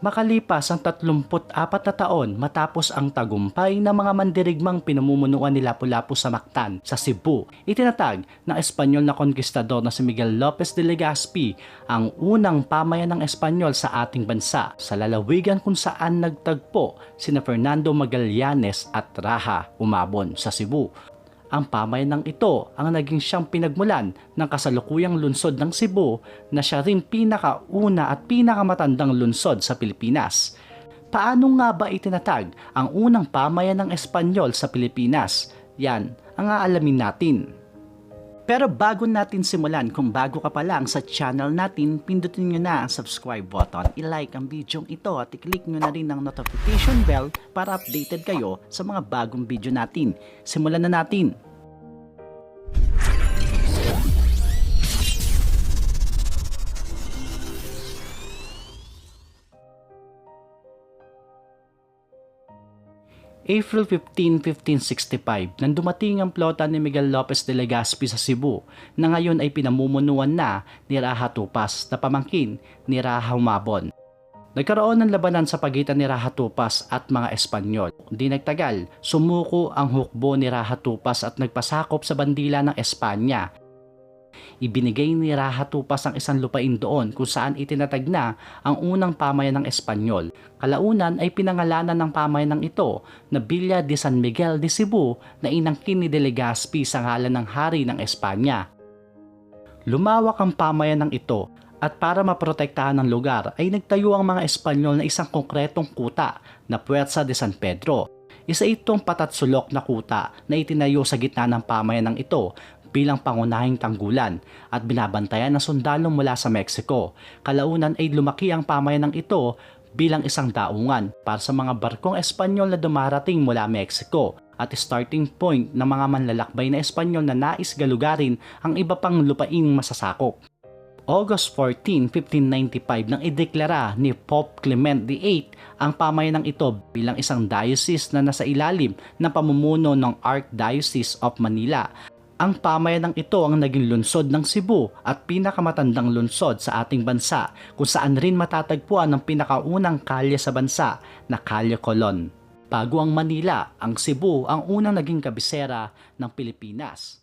Makalipas ang 34 na taon matapos ang tagumpay ng mga mandirigmang pinamumunuan ni Lapu-Lapu sa Mactan sa Cebu, itinatag ng Espanyol na konkistador na si Miguel Lopez de Legazpi ang unang pamayan ng Espanyol sa ating bansa sa lalawigan kung saan nagtagpo sina Fernando Magallanes at Raha Umabon sa Cebu ang pamayanang ito ang naging siyang pinagmulan ng kasalukuyang lungsod ng Cebu na siya rin pinakauna at pinakamatandang lungsod sa Pilipinas. Paano nga ba itinatag ang unang pamayan ng Espanyol sa Pilipinas? Yan ang aalamin natin. Pero bago natin simulan, kung bago ka pa lang sa channel natin, pindutin nyo na ang subscribe button, i-like ang video ito at i-click nyo na rin ang notification bell para updated kayo sa mga bagong video natin. Simulan na natin! April 15, 1565, nang dumating ang plota ni Miguel Lopez de Legazpi sa Cebu na ngayon ay pinamumunuan na ni Raha Tupas na pamangkin ni Raha Humabon. Nagkaroon ng labanan sa pagitan ni Raha Tupas at mga Espanyol. Di nagtagal, sumuko ang hukbo ni Raha Tupas at nagpasakop sa bandila ng Espanya ibinigay ni Raha Tupas ang isang lupain doon kung saan itinatag na ang unang pamayan ng Espanyol. Kalaunan ay pinangalanan ng pamayan ng ito na Villa de San Miguel de Cebu na inangkin ni De Legazpi sa ngalan ng hari ng Espanya. Lumawak ang pamayan ng ito at para maprotektahan ang lugar ay nagtayo ang mga Espanyol na isang konkretong kuta na Puerta de San Pedro. Isa itong patatsulok na kuta na itinayo sa gitna ng pamayan ng ito bilang pangunahing tanggulan at binabantayan ng sundalo mula sa Mexico. Kalaunan ay lumaki ang pamayanang ito bilang isang daungan para sa mga barkong Espanyol na dumarating mula Mexico at starting point ng mga manlalakbay na Espanyol na nais galugarin ang iba pang lupaing masasakop. August 14, 1595 nang ideklara ni Pope Clement VIII ang pamayanang ito bilang isang diocese na nasa ilalim ng pamumuno ng Archdiocese of Manila ang pamayanang ito ang naging lungsod ng Cebu at pinakamatandang lungsod sa ating bansa kung saan rin matatagpuan ang pinakaunang kalye sa bansa na Kalye Colon. Bago ang Manila, ang Cebu ang unang naging kabisera ng Pilipinas.